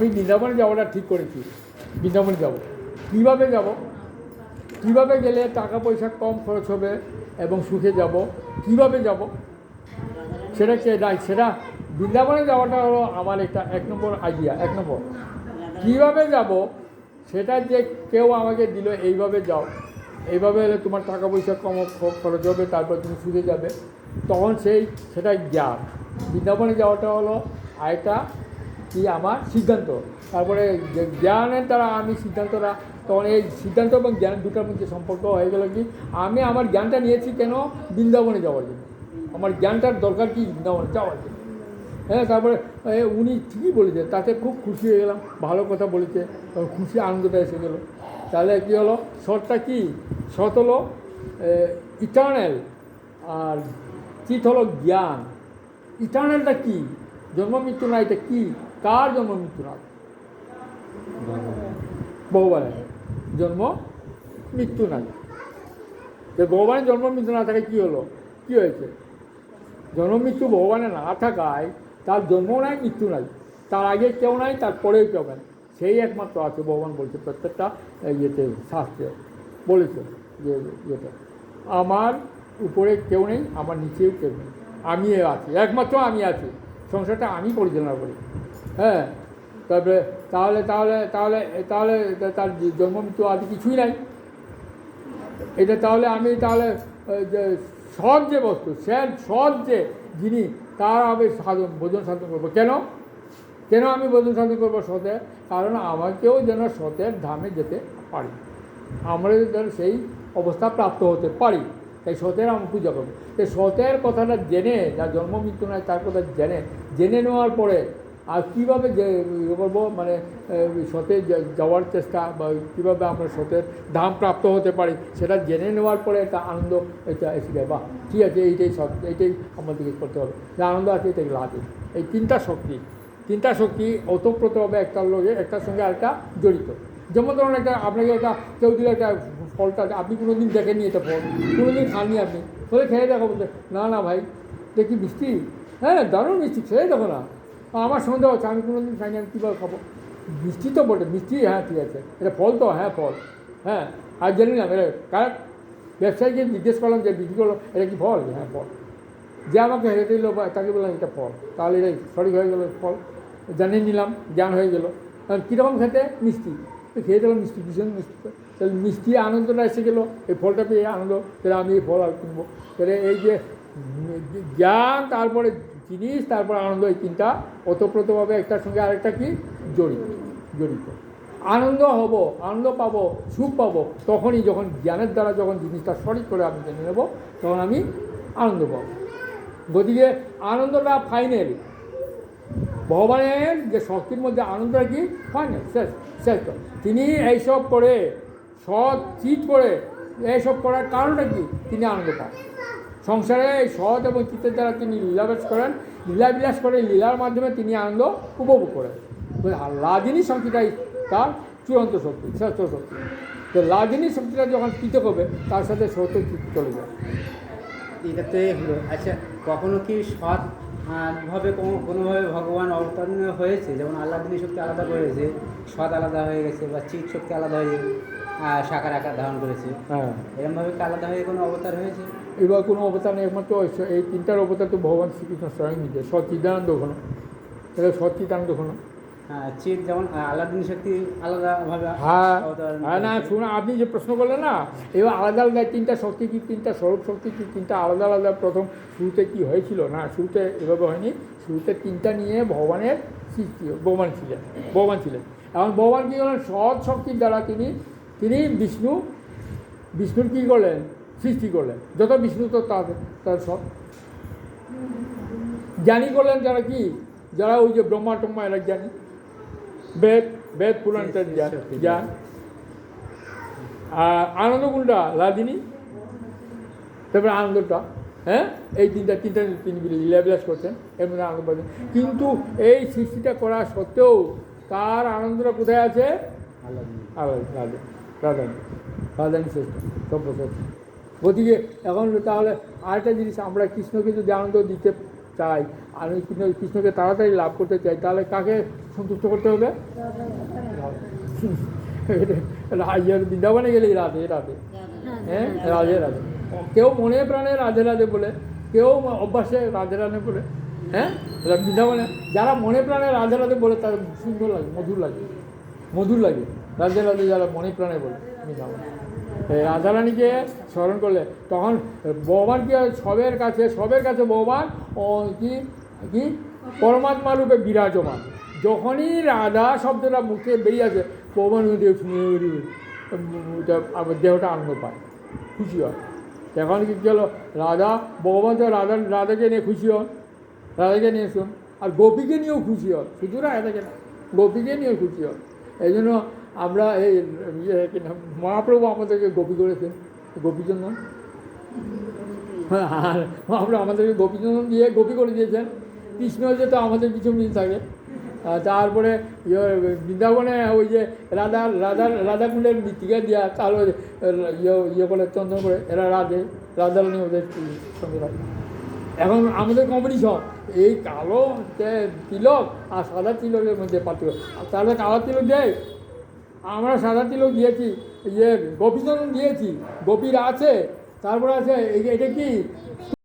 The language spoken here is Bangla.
আমি বৃন্দাবনে যাওয়াটা ঠিক করেছি বৃন্দাবনে যাব। কীভাবে যাব? কীভাবে গেলে টাকা পয়সা কম খরচ হবে এবং সুখে যাব? কীভাবে যাব? সেটা কে নাই, সেটা বৃন্দাবনে যাওয়াটা হলো আমার একটা এক নম্বর আইডিয়া এক নম্বর। কীভাবে যাব? সেটা যে কেউ আমাকে দিল, এইভাবে যাও। এইভাবে এলে তোমার টাকা পয়সা কম খরচ হবে, তারপর তুমি সুখে যাবে। তখন সেই সেটা জ্ঞান। বৃন্দাবনে যাওয়াটা হলো আরেকটা কি আমার সিদ্ধান্ত? তারপরে জ্ঞানের দ্বারা আমি সিদ্ধান্তটা, তখন এই সিদ্ধান্ত এবং জ্ঞান দুটার মধ্যে সম্পর্ক হয়ে গেল কি, আমি আমার জ্ঞানটা নিয়েছি কেন? বৃন্দাবনে যাওয়ার জন্য। আমার জ্ঞানটার দরকার কি বৃন্দাবনে যাওয়ার জন্য? হ্যাঁ তারপরে উনি ঠিকই বলেছে, তাতে খুব খুশি হয়ে গেলাম, ভালো কথা বলেছে খুশি আনন্দটা এসে গেলো। তাহলে কী হলো? শর্টটা কি? শর্ট হলো ইটার্নাল আর চিত হলো জ্ঞান। ইটার্নালটা কি? জন্ম, মৃত্যু না, এটা কি? কার জন্ম মৃত্যু না ভগবানের জন্ম মৃত্যু নাই যে ভগবানের জন্ম মৃত্যু না থাকে কী হলো? কী হয়েছে? জন্ম মৃত্যু ভগবানের না থাকায় তার জন্ম নাই, মৃত্যু নাই। তার আগে কেউ নাই, তার পরেও কেউ নাই। সেই একমাত্র আছে ভগবান বলছে প্রত্যেকটা ইয়েতে শাস্ত্রে বলেছে যে ইয়েটা আমার উপরে কেউ নেই, আমার নিচেও কেউ নেই। আমি আছি, একমাত্র আমি আছি। সংসারটা আমি পরিচালনা করি। হ্যাঁ তারপরে তাহলে তাহলে তাহলে তাহলে তার জন্ম মৃত্যু আদি কিছুই নাই। এটা তাহলে আমি তাহলে সৎ যে বস্তু, সে সৎ যে যিনি, তার আমি সাধন, ভোজন সাধন করব। কেন? কেন আমি ভোজন সাধন করব সতে? কারণ আমাকেও যেন সতের ধামে যেতে পারি। আমরা যেন সেই অবস্থা প্রাপ্ত হতে পারি। তাই সতের আমি পূজা করব। তাই সতের কথাটা জেনে যা জন্ম মৃত্যু নয় তার কথা জেনে জেনে নেওয়ার পরে আর কীভাবে যে করব মানে এই সতে যাওয়ার চেষ্টা বা কীভাবে আমরা সতের ধাম প্রাপ্ত হতে পারি, সেটা জেনে নেওয়ার পরে একটা আনন্দ এটা এসে যায়। বাহ, ঠিক আছে, এইটাই সব, এইটাই আমাদেরকে করতে হবে। যে আনন্দ আছে, এটাই লাগে এই তিনটা শক্তি তিনটা শক্তি ওতপ্রোতভাবে একটার লগে একটার সঙ্গে আরেকটা জড়িত। যেমন ধরুন একটা, আপনাকে একটা, কেউ দিলে একটা ফলটা আপনি কোনো দিন দেখেননি এটা ফল কোনো দিন খাননি আপনি, বলে খেয়ে দেখো বলতে, না না ভাই, দেখি মিষ্টি? হ্যাঁ দারুণ মিষ্টি, খেয়ে দেখো না। আমার সন্দেহ হচ্ছে, আমি কোনো দিন খাইনি আমি কীভাবে খাব। মিষ্টি তো বটে, মিষ্টি হ্যাঁ ঠিক আছে। এটা ফল তো হ্যাঁ ফল। হ্যাঁ আর জানি না এটা কার ব্যবসায়ীকে জিজ্ঞেস করলাম যে বিক্রি করল, এটা কি ফল? হ্যাঁ ফল। যে আমাকে হেরে দিল বা তাকে বললাম, এটা ফল। তাহলে এটা সঠিক হয়ে গেলো ফল। জানিয়ে নিলাম, জ্ঞান হয়ে গেল। কীরকম খেতে? মিষ্টি। খেয়ে দিলাম মিষ্টি, ভীষণ মিষ্টি। তাহলে মিষ্টি আনন্দটা এসে গেলো, এই ফলটা পেয়ে আনন্দ তাহলে আমি এই ফল আর কিনবো। তাহলে এই যে জ্ঞান, তারপরে জিনিস, তারপর আনন্দ এই তিনটা। ওতপ্রোতভাবে একটার সঙ্গে আরেকটা কি? জড়িত জড়িত। আনন্দ হব, আনন্দ পাবো, সুখ পাবো, তখনই যখন জ্ঞানের দ্বারা যখন জিনিসটা সঠিক করে আমি জেনে নেব, তখন আমি আনন্দ পাবো। গতিকে আনন্দটা ফাইনাল ভগবানের যে শক্তির মধ্যে আনন্দটা কি? ফাইনাল শেষ শেষ। তিনি এইসব করে, সৎ চিট করে, এইসব করার কারণটা কি? তিনি আনন্দ পান। সংসারে সৎ এবং চিত্তের দ্বারা তিনি লীলাবিলাস করেন। লীলাবিলাস করে লীলার মাধ্যমে তিনি আনন্দ উপভোগ করেন। লাদিনী শক্তিটাই তার চূড়ান্ত শক্তি শ্রেষ্ঠ শক্তি। তো লাদিনী শক্তিটা যখন পৃথক হবে তার সাথে সত্য চলে যায় এটাতে হলো আচ্ছা কখনো কি সৎ ভাবে কোনো- কোনোভাবে ভগবান অবতারণ হয়েছে? যেমন আল্লাহ শক্তি আলাদা করেছে সৎ আলাদা হয়ে গেছে বা চিৎ শক্তি আলাদা হয়ে আহ, সাকার আকার ধারণ করেছে। হ্যাঁ। এরমভাবে আলাদা হয়ে কোনো অবতার হয়েছে? এবার কোনো অবতার নেই একমাত্র এই তিনটার অবতার তো ভগবান শ্রীকৃষ্ণ স্বয়ং নিজে সচিদানন্দ ঘন এটা সচিদানন্দ ঘন হ্যাঁ চিৎ যেমন আহ, শক্তি আলাদাভাবে হ্যাঁ। হ্যাঁ না। শুনুন আপনি যে প্রশ্ন করলেন না এবার আলাদা আলাদা তিনটা শক্তি কি তিনটা স্বরূপ শক্তি কি তিনটা আলাদা আলাদা প্রথম শুরুতে কি হয়েছিল? না শুরুতে এভাবে হয়নি। শুরুতে তিনটা নিয়ে ভগবানের সৃষ্টি ভগবান ছিলেন ভগবান ছিলেন। এখন ভগবান কী করলেন সৎ শক্তির দ্বারা তিনি তিনি বিষ্ণু বিষ্ণুর কী করলেন? সৃষ্টি করলেন। যত বিষ্ণু তো তার তার সব। জ্ঞানী করলেন যারা কি? যারা ওই যে ব্রহ্মা টম্মা এরা জ্ঞানী। বেদ বেদ পুরাণটার জ্ঞান। আর আনন্দকুণ্ডা লাদিনী তারপরে আনন্দটা হ্যাঁ? এই তিনটা তিনটা তিনি লীলাবিলাস করছেন এর মধ্যে আনন্দ পাচ্ছেন। কিন্তু এই সৃষ্টিটা করা সত্ত্বেও তার আনন্দটা কোথায় আছে? আল্লাহ দিনী আলাদা রাধা রাধানী রাধানী শ্রেষ্ঠ, সর্বশ্রেষ্ঠ। গতিকে এখন তাহলে আরেকটা জিনিস, আমরা কৃষ্ণকে যদি আনন্দ দিতে চাই আমি কৃষ্ণ কৃষ্ণকে তাড়াতাড়ি লাভ করতে চাই, তাহলে কাকে সন্তুষ্ট করতে হবে? রাজের বৃন্দাবনে গেলেই রাধে রাধে। হ্যাঁ? রাধে রাধে। কেউ মনে প্রাণে রাধে রাধে বলে, কেউ অভ্যাসে রাধে রাধে বলে হ্যাঁ? বৃন্দাবনে যারা মনে প্রাণে রাধে রাধে বলে, তাদের সুন্দর লাগে, মধুর লাগে মধুর লাগে। রাধে রাধে যারা মনে প্রাণে বলে বৃন্দাবনে রাধারানীকে স্মরণ করলে তখন ভগবান কি? সবের কাছে সবের কাছে ভগবান, ও কি কি? পরমাত্মা রূপে বিরাজমান। যখনই রাধা শব্দটা মুখে বেরিয়ে আসে, ভগবান দেহটা আনন্দ পায়, খুশি হয়। এখন কি গেল রাধা ভগবান তো রাধা রাধাকে নিয়ে খুশি হন রাধাকে নিয়ে শুন আর গোপীকে নিয়েও খুশি হন। শুধু রাধাকে না, গোপীকে নিয়েও খুশি হন। এই জন্য আমরা এই মহাপ্রভু আমাদেরকে গোপী করেছেন, গোপীচন্দন। হ্যাঁ আর আমরা আমাদেরকে গোপীচন্দন দিয়ে গোপী করে দিয়েছেন। কৃষ্ণ যে তো আমাদের পিছু মিল থাকে। তারপরে ইয়ে বৃন্দাবনে ওই যে রাধা রাধা, রাধাকুণ্ডের মৃত্তিকা দিয়া তাহলে ইয়ে ইয়ে করে চন্দন করে, এরা রাধে রাধারানী ওদের সঙ্গে রাধে এখন আমাদের কম্পিটিশন এই কালো তিলক আর সাদা তিলকের মধ্যে পার্থক্য। তাহলে কালো তিলক দেয়? আমরা সাদা তিলক দিয়েছি ইয়ে গোপীচরণ দিয়েছি গোপীরা আছে তারপর আছে এটা কি?